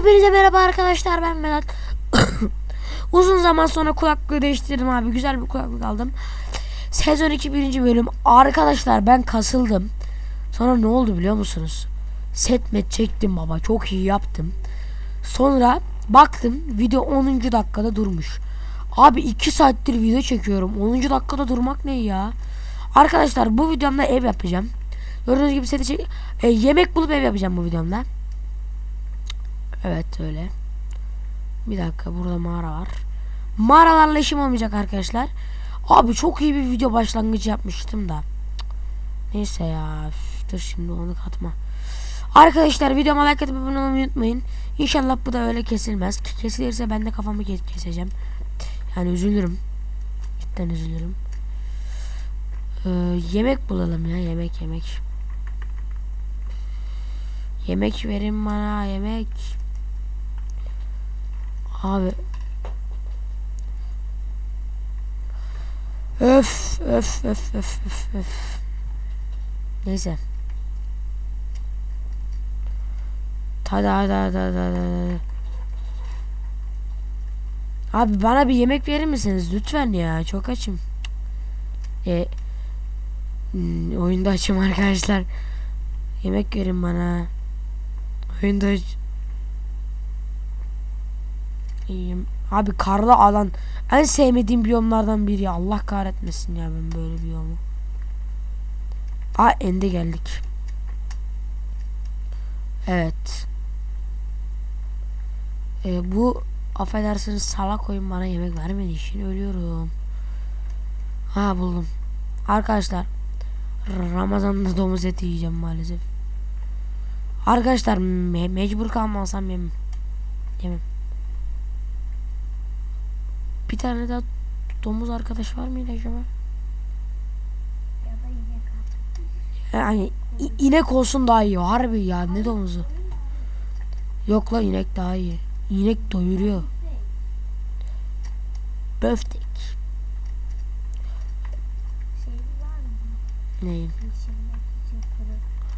Hepinize merhaba arkadaşlar ben Vedat. Uzun zaman sonra kulaklığı değiştirdim abi. Güzel bir kulaklık aldım. Sezon 2 birinci bölüm. Arkadaşlar ben kasıldım. Sonra ne oldu biliyor musunuz? Set met çektim baba. Çok iyi yaptım. Sonra baktım video 10. dakikada durmuş. Abi 2 saattir video çekiyorum. 10. dakikada durmak ne ya? Arkadaşlar bu videomda ev yapacağım. Gördüğünüz gibi seti çek e, yemek bulup ev yapacağım bu videomda. Evet öyle. Bir dakika burada mağara var. Mağaralarla işim olmayacak arkadaşlar. Abi çok iyi bir video başlangıcı yapmıştım da. Neyse ya. Dur şimdi onu katma. Arkadaşlar videoma like atıp abone olmayı unutmayın. İnşallah bu da öyle kesilmez. Kesilirse ben de kafamı kes- keseceğim. Yani üzülürüm. Cidden üzülürüm. Ee, yemek bulalım ya yemek yemek. Yemek verin bana yemek. Abi. Öf öf öf öf öf öf. Neyse. Hadi hadi hadi hadi hadi. Abi bana bir yemek verir misiniz lütfen ya çok açım. E, hmm, oyunda açım arkadaşlar. Yemek verin bana. Oyunda aç. İyiyim. Abi karlı alan en sevmediğim biyomlardan biri. ya. Allah kahretmesin ya ben böyle biyomu. Aa ende geldik. Evet. Ee, bu affedersiniz salak oyun bana yemek vermediği için ölüyorum. Ha buldum. Arkadaşlar Ramazan'da domuz eti yiyeceğim maalesef. Arkadaşlar me- mecbur kalmasam yemem. Yemem. Bir tane daha domuz arkadaş var mıydı acaba? Yani inek olsun daha iyi. Harbi ya ne domuzu. Yok la inek daha iyi. İnek doyuruyor. Böftek. Neyin?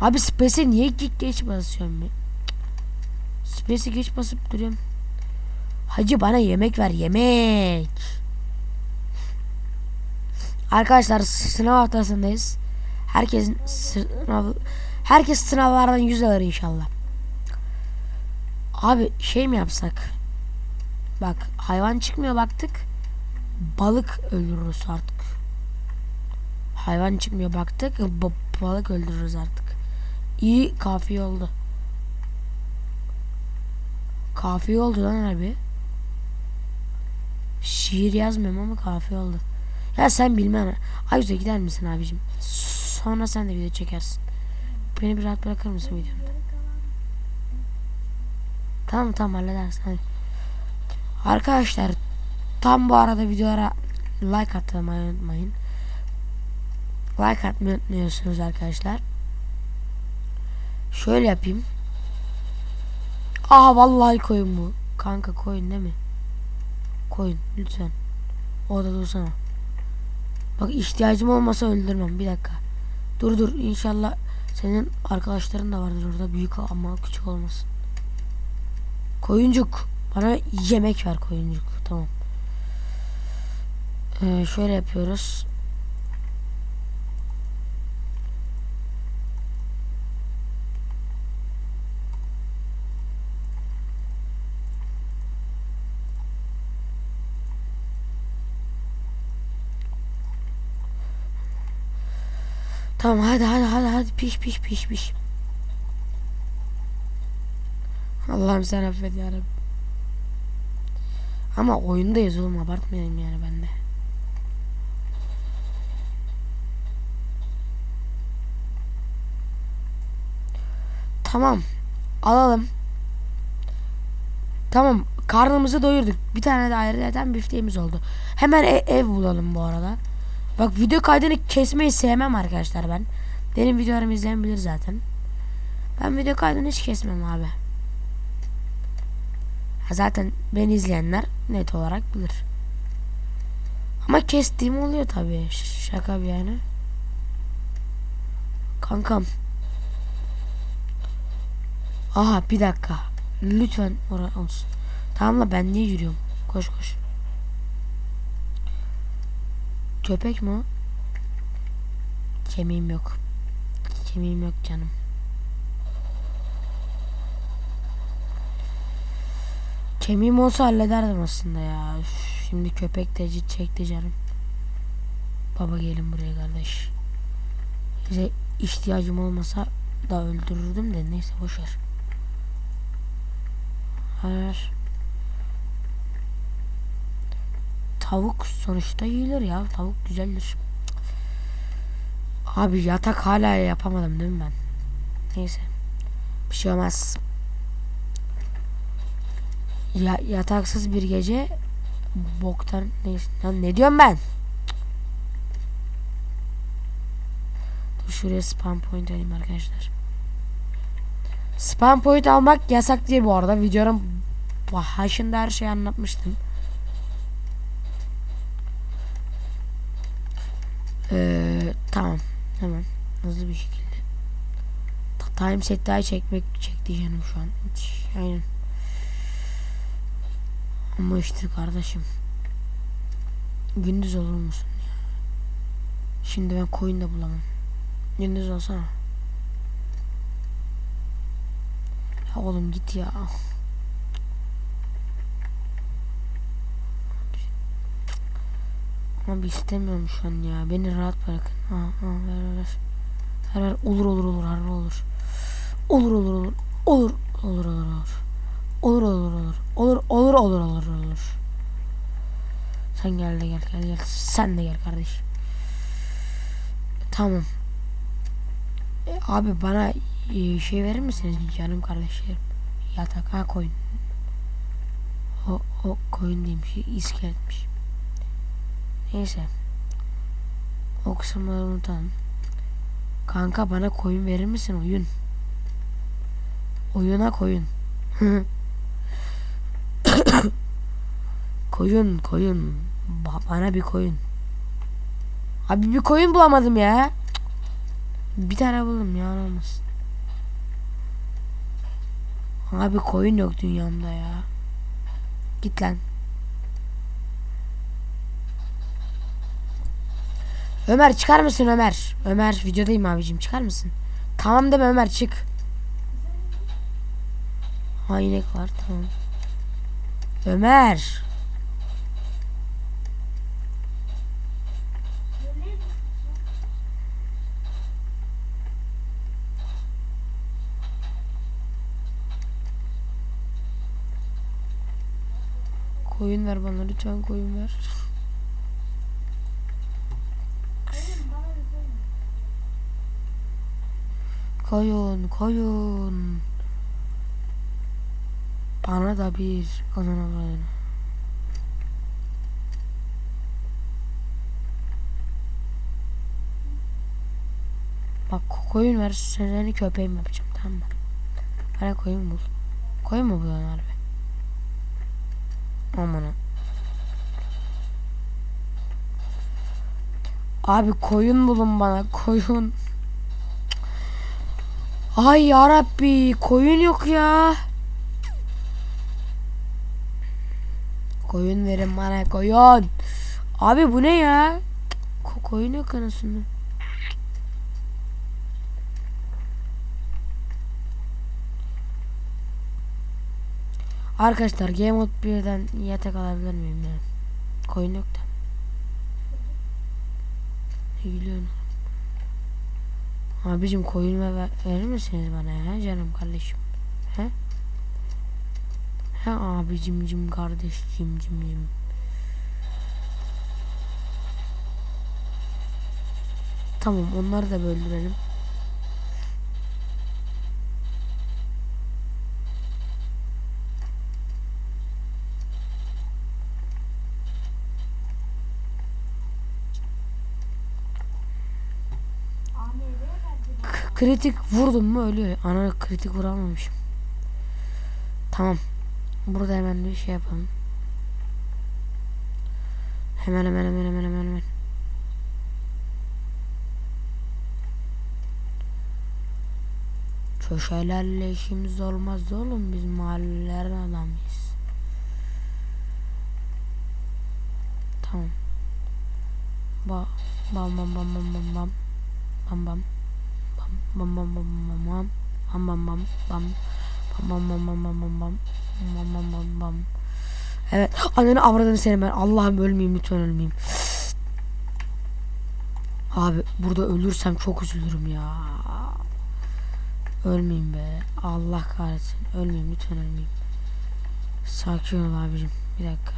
Abi space'e niye geç basıyorum ben? Space'e geç basıp duruyorum. Hacı bana yemek ver yemek. Arkadaşlar sınav haftasındayız. Herkesin sınav herkes sınavlardan yüz alır inşallah. Abi şey mi yapsak? Bak hayvan çıkmıyor baktık. Balık öldürürüz artık. Hayvan çıkmıyor baktık. ba- balık öldürürüz artık. İyi kafi oldu. Kafi oldu lan abi. Şiir yazmıyorum ama kafi oldu. Ya sen bilmem. Ayuza gider misin abicim? Sonra sen de video çekersin. Beni bir rahat bırakır mısın videomda? Tamam tamam halledersin. Arkadaşlar tam bu arada videolara like atmayı unutmayın. Like atmayı unutmuyorsunuz arkadaşlar. Şöyle yapayım. Aa vallahi koyun bu. Kanka koyun değil mi? Koyun lütfen. Orada dursana. Bak ihtiyacım olmasa öldürmem. Bir dakika. Dur dur inşallah senin arkadaşların da vardır orada. Büyük ama küçük olmasın. Koyuncuk. Bana yemek ver koyuncuk. Tamam. Ee, şöyle yapıyoruz. Tamam hadi hadi hadi hadi piş piş piş piş. Allah'ım sen affet yarabbim. Ama oyundayız oğlum abartmayalım yani ben de. Tamam. Alalım. Tamam. Karnımızı doyurduk. Bir tane de ayrıca bifteğimiz oldu. Hemen e- ev bulalım bu arada. Bak video kaydını kesmeyi sevmem arkadaşlar ben. Benim videolarımı izleyen bilir zaten. Ben video kaydını hiç kesmem abi. Ha zaten beni izleyenler net olarak bilir. Ama kestiğim oluyor tabii. Şaka bir yani. Kankam. Aha bir dakika. Lütfen oraya olsun. Tamam la ben niye yürüyorum? Koş koş. Köpek mi o? Kemiğim yok. Kemiğim yok canım. Kemiğim olsa hallederdim aslında ya. Şimdi köpek acı çekti canım. Baba gelin buraya kardeş. Bize ihtiyacım olmasa da öldürürdüm de neyse boşver. Hayır. Tavuk sonuçta yiyilir ya. Tavuk güzeldir. Abi yatak hala yapamadım değil mi ben? Neyse. Bir şey olmaz. Ya, yataksız bir gece boktan neyse. Lan ne diyorum ben? Dur şuraya spam point alayım arkadaşlar. Spam point almak yasak değil bu arada. Videonun başında her şeyi anlatmıştım. Ee, tamam. Hemen hızlı bir şekilde. Time set daha çekmek çekti canım şu an. Aynen. Ama işte kardeşim. Gündüz olur musun ya? Şimdi ben koyun da bulamam. Gündüz olsana. Ya oğlum git ya. Abi istemiyorum şu an ya. Beni rahat bırakın. Ha, ha, ver ver ver. Ver. Olur olur olur. Harbi olur. Olur olur olur. Olur olur olur olur. Olur olur olur. Olur olur olur olur olur. Sen gel de gel gel gel. Sen de gel kardeş. Tamam. E, abi bana e, şey verir misiniz canım kardeşlerim? Yatak ha koyun. O, o koyun değilmiş. iskeletmiş. Neyse. O kısımları unutalım. Kanka bana koyun verir misin oyun? Oyuna koyun. koyun koyun. Ba- bana bir koyun. Abi bir koyun bulamadım ya. Bir tane buldum ya olmasın. Abi koyun yok dünyamda ya. Git lan. Ömer çıkar mısın Ömer? Ömer videodayım abicim çıkar mısın? Tamam deme Ömer çık. Ha inek var tamam. Ömer. Koyun ver bana lütfen koyun ver. Koyun bana bir koyun. Koyun. Bana da bir anana koyun. Bak ko- koyun ver seni köpeğim yapacağım tamam mı? Bana koyun bul. Koyun mu buluyorsun harbi? Aman ha. Abi koyun bulun bana koyun. Ay yarabbi koyun yok ya. Koyun verin bana koyun. Abi bu ne ya? Ko- koyun yok anasını. Arkadaşlar Game Mode 1'den yatak alabilir miyim ya? Koyun yok da. Ne gülüyorsun? Abicim koyun ver, ver- verir misiniz bana ya canım kardeşim? He? He abicim cim kardeşim cim cim. Tamam onları da böldürelim. Kritik vurdum mu ölüyor. Ana kritik vuramamışım. Tamam. Burada hemen bir şey yapalım. Hemen hemen hemen hemen hemen hemen. Köşelerle işimiz olmaz oğlum biz mahallelerin adamıyız. Tamam. Ba bam bam bam bam bam bam bam bam bam bam bam bam bam bam bam bam bam bam bam bam bam bam bam bam bam bam Evet ananı avradını seni ben Allah'ım ölmeyeyim lütfen ölmeyeyim Abi burada ölürsem çok üzülürüm ya Ölmeyeyim be Allah kahretsin ölmeyeyim lütfen ölmeyeyim Sakin ol abicim bir dakika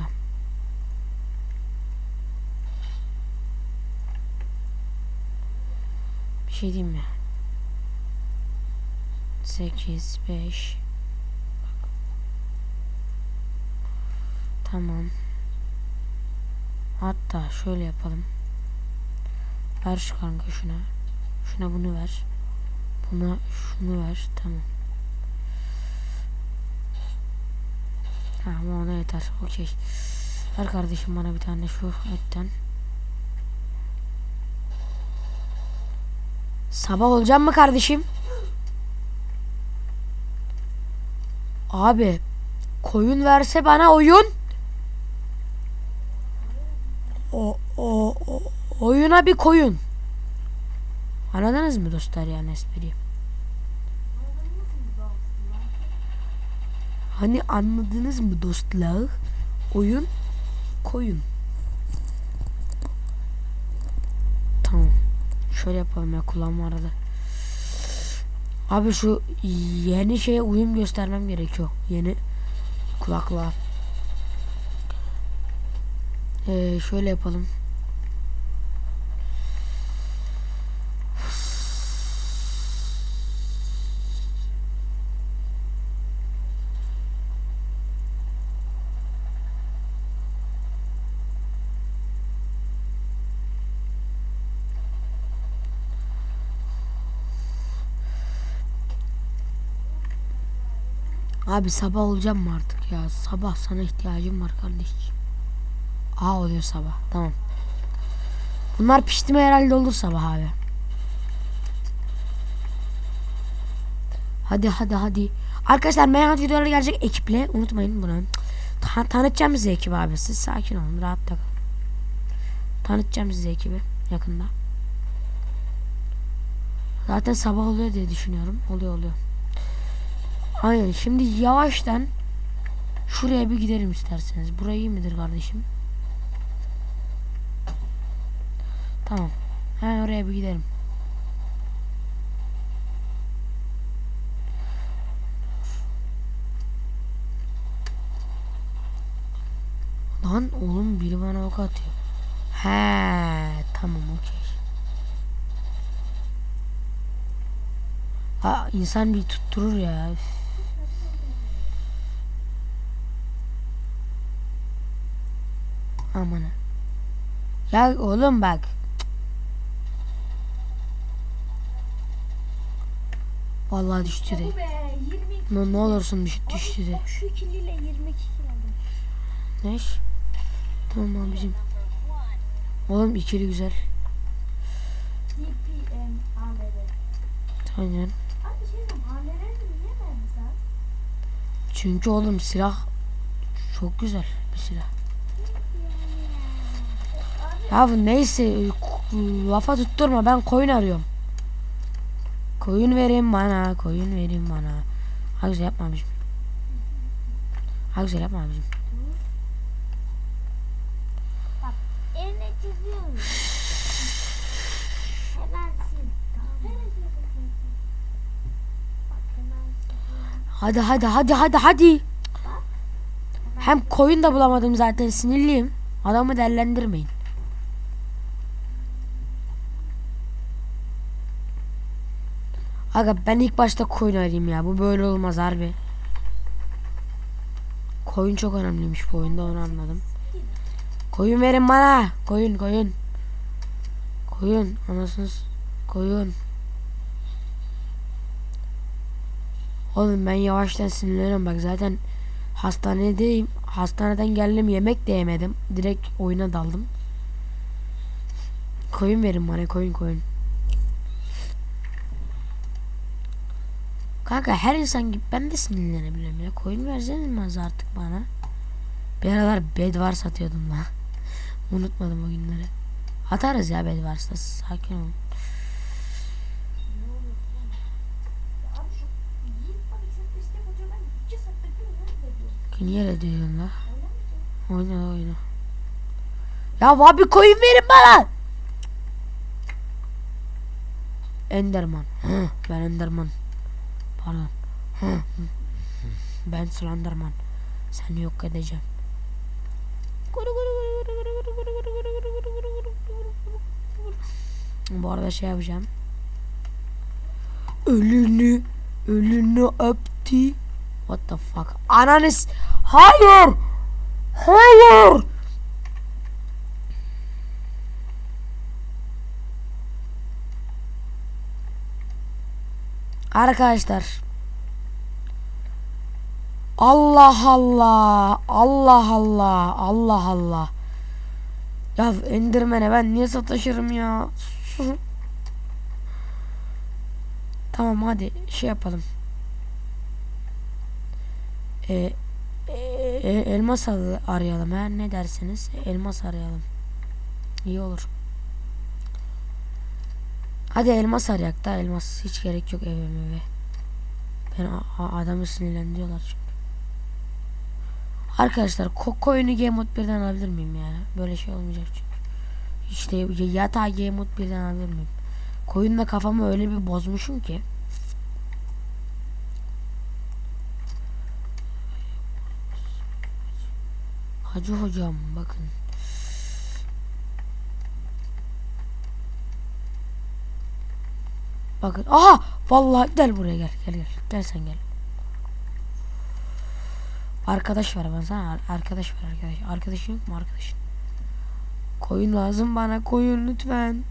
Bir şey diyeyim mi? 8 5 Tamam. Hatta şöyle yapalım. Ver şu kanka şuna. Şuna bunu ver. Buna şunu ver. Tamam. Bu ona yeter. Okey. Ver kardeşim bana bir tane şu etten. Sabah olacak mı kardeşim? Abi koyun verse bana oyun. O, o, o oyuna bir koyun. Anladınız mı dostlar yani espriyi? Hani anladınız mı dostlar? Oyun koyun. Tamam. Şöyle yapalım ya kulağım arada. Abi şu yeni şeye uyum göstermem gerekiyor. Yeni kulaklığa. Ee, şöyle yapalım. Abi sabah olacağım mı artık ya? Sabah sana ihtiyacım var kardeşim. Aa oluyor sabah. Tamam. Bunlar pişti mi herhalde olur sabah abi. Hadi hadi hadi. Arkadaşlar Meyhan videoları gelecek ekiple. Unutmayın bunu. Ta tanıtacağım size ekibi abi. Siz sakin olun. Rahat da kalın. Tanıtacağım size ekibi yakında. Zaten sabah oluyor diye düşünüyorum. Oluyor oluyor. Aynen şimdi yavaştan şuraya bir gidelim isterseniz. Burayı iyi midir kardeşim? Tamam. Hemen oraya bir gidelim. Lan oğlum biri bana ok atıyor. He tamam okey. Ha insan bir tutturur ya. üf. Aman. ha. Ya oğlum bak. Vallahi düştü de. Bu be 22 Ne, ne olursun düş, düştü de. Şu ikiliyle 22 kilo. Ne? Tamam abicim. Oğlum ikili güzel. Aynen. Şey? Çünkü oğlum silah çok güzel bir silah. Ya neyse k- lafa tutturma ben koyun arıyorum. Koyun verin bana, koyun verin bana. Ha güzel yapma abicim. Ha güzel yapma abicim. Bak çiziyorum. Hadi hadi hadi hadi hadi. Hem koyun da bulamadım zaten sinirliyim. Adamı dellendirmeyin. Aga ben ilk başta koyun arayayım ya. Bu böyle olmaz harbi. Koyun çok önemliymiş bu oyunda onu anladım. Koyun verin bana. Koyun koyun. Koyun anasınız. Koyun. Oğlum ben yavaştan sinirleniyorum bak zaten hastanedeyim. Hastaneden geldim yemek de yemedim. Direkt oyuna daldım. Koyun verin bana koyun koyun. Kanka her insan gibi ben de sinirlenebilirim ya. Coin verseniz artık bana. Bir aralar Bedwars satıyordum lan. Unutmadım o günleri. Atarız ya Bedwars'ta sakin olun. Niye reddediyorsun la? Oyna oyna. Ya abi coin verin bana. Enderman. Ben Enderman. Pardon. Ben Slenderman. Seni yok edeceğim. Bu arada şey yapacağım. Ölünü, ölünü öptü. What the fuck? Ananis. Hayır. Hayır. Arkadaşlar. Allah Allah. Allah Allah. Allah Allah. Ya Enderman'e ben niye sataşırım ya? tamam hadi şey yapalım. Ee, e, elmas ar- arayalım ha ne dersiniz? Elmas arayalım. İyi olur. Hadi elmas arayak da elmas hiç gerek yok eve eve. Ben adamı sinirlendiriyorlar çünkü. Arkadaşlar Koko oyunu Game Mode birden alabilir miyim ya? Böyle şey olmayacak çünkü. İşte yatağı Game Mode birden alabilir miyim? Koyunla kafamı öyle bir bozmuşum ki. Hacı hocam bakın. Bakın. Aha! Vallahi gel buraya gel. Gel gel. Gel sen gel. Arkadaş var ben sana. ar- Arkadaş var arkadaş. Arkadaşın yok mu arkadaşın? Koyun lazım bana. Koyun lütfen.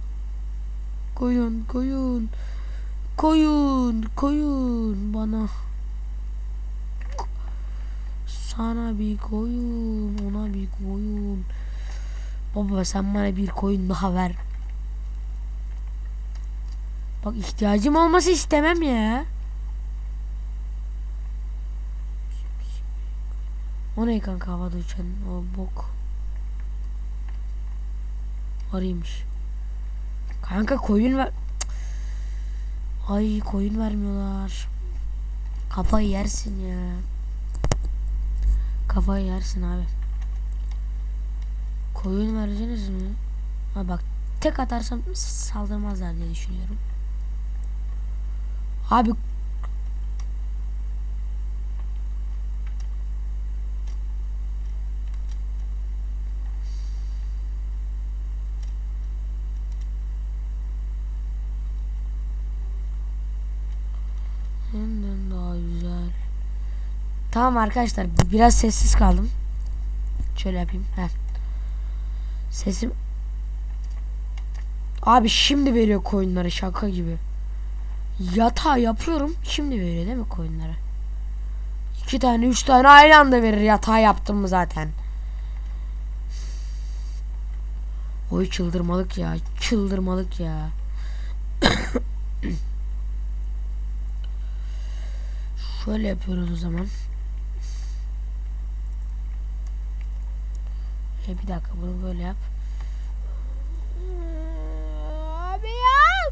Koyun koyun. Koyun koyun bana. Sana bir koyun, ona bir koyun. Baba sen bana bir koyun daha ver. Bak ihtiyacım olması istemem ya. O ne kanka havada uçan o bok. Arıymış. Kanka koyun ver. Ay koyun vermiyorlar. Kafayı yersin ya. Kafayı yersin abi. Koyun vereceksiniz mi? Ha bak tek atarsam saldırmazlar diye düşünüyorum. Abi Senden daha güzel. Tamam arkadaşlar biraz sessiz kaldım. Şöyle yapayım. Heh. Sesim Abi şimdi veriyor koyunları şaka gibi. Yatağı yapıyorum şimdi veriyor değil mi koyunları? İki tane üç tane aynı anda verir yatağı yaptım mı zaten. Oy çıldırmalık ya çıldırmalık ya. Şöyle yapıyoruz o zaman. E bir dakika bunu böyle yap. Abi ya.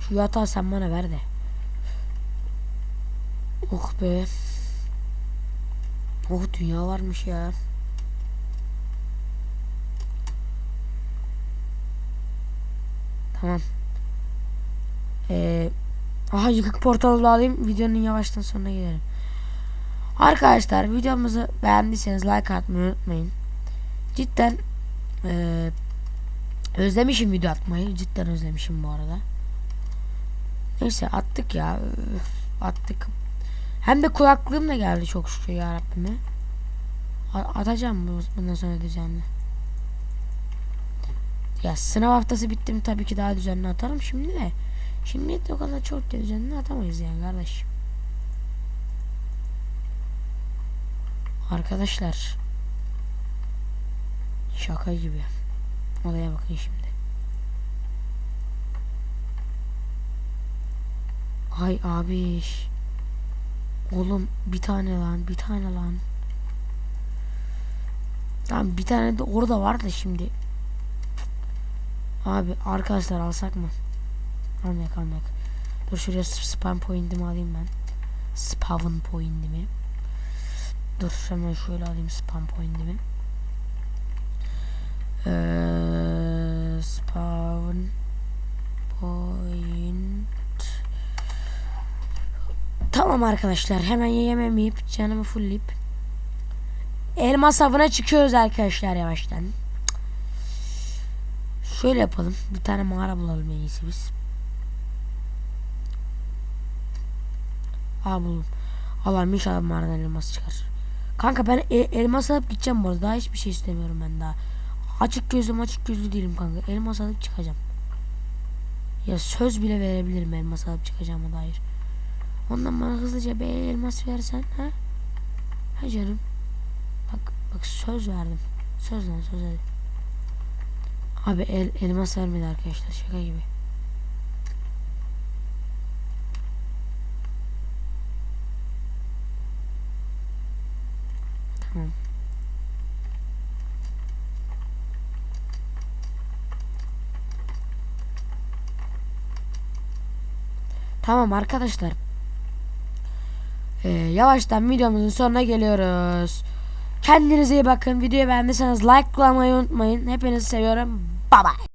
Şu yatağı sen bana ver de. Oh be. Oh dünya varmış ya. Tamam. Ee, aha yıkık portalı alayım. Videonun yavaştan sonuna gelelim. Arkadaşlar videomuzu beğendiyseniz like atmayı unutmayın. Cidden ee, özlemişim video atmayı. Cidden özlemişim bu arada. Neyse attık ya. Üf, attık. Hem de kulaklığım da geldi çok şükür ya Rabbime. Atacağım bu- bundan sonra düzenli. Ya sınav haftası bitti tabii ki daha düzenli atarım şimdi de. Şimdi de o kadar çok düzenli atamayız yani kardeş. Arkadaşlar. Şaka gibi. Olaya bakın şimdi. Ay abi. Oğlum bir tane lan bir tane lan. Lan bir tane de orada var da şimdi. Abi arkadaşlar alsak mı? Almayak almayak. Dur şuraya spam point'imi alayım ben. Spawn point'imi. Dur hemen şöyle alayım spam point'imi. Spawn point. Tamam arkadaşlar hemen yememeyip canımı fullleyip elmas avına çıkıyoruz arkadaşlar yavaştan. Şöyle yapalım. Bir tane mağara bulalım en iyisi biz. Aa buldum. Allah'ım inşallah mağaradan elmas çıkar. Kanka ben e- elmas alıp gideceğim bu arada. Daha hiçbir şey istemiyorum ben daha. Açık gözlüm açık gözlü değilim kanka. Elmas alıp çıkacağım. Ya söz bile verebilirim elmas alıp çıkacağıma dair. Ondan bana hızlıca bir elmas versen ha? Ha canım. Bak bak söz verdim. Söz lan söz hadi. Abi el, elmas vermedi arkadaşlar şaka gibi. Tamam. Tamam arkadaşlar. Ee, yavaştan videomuzun sonuna geliyoruz. Kendinize iyi bakın. Videoyu beğendiyseniz like kullanmayı unutmayın. Hepinizi seviyorum. Bye bye.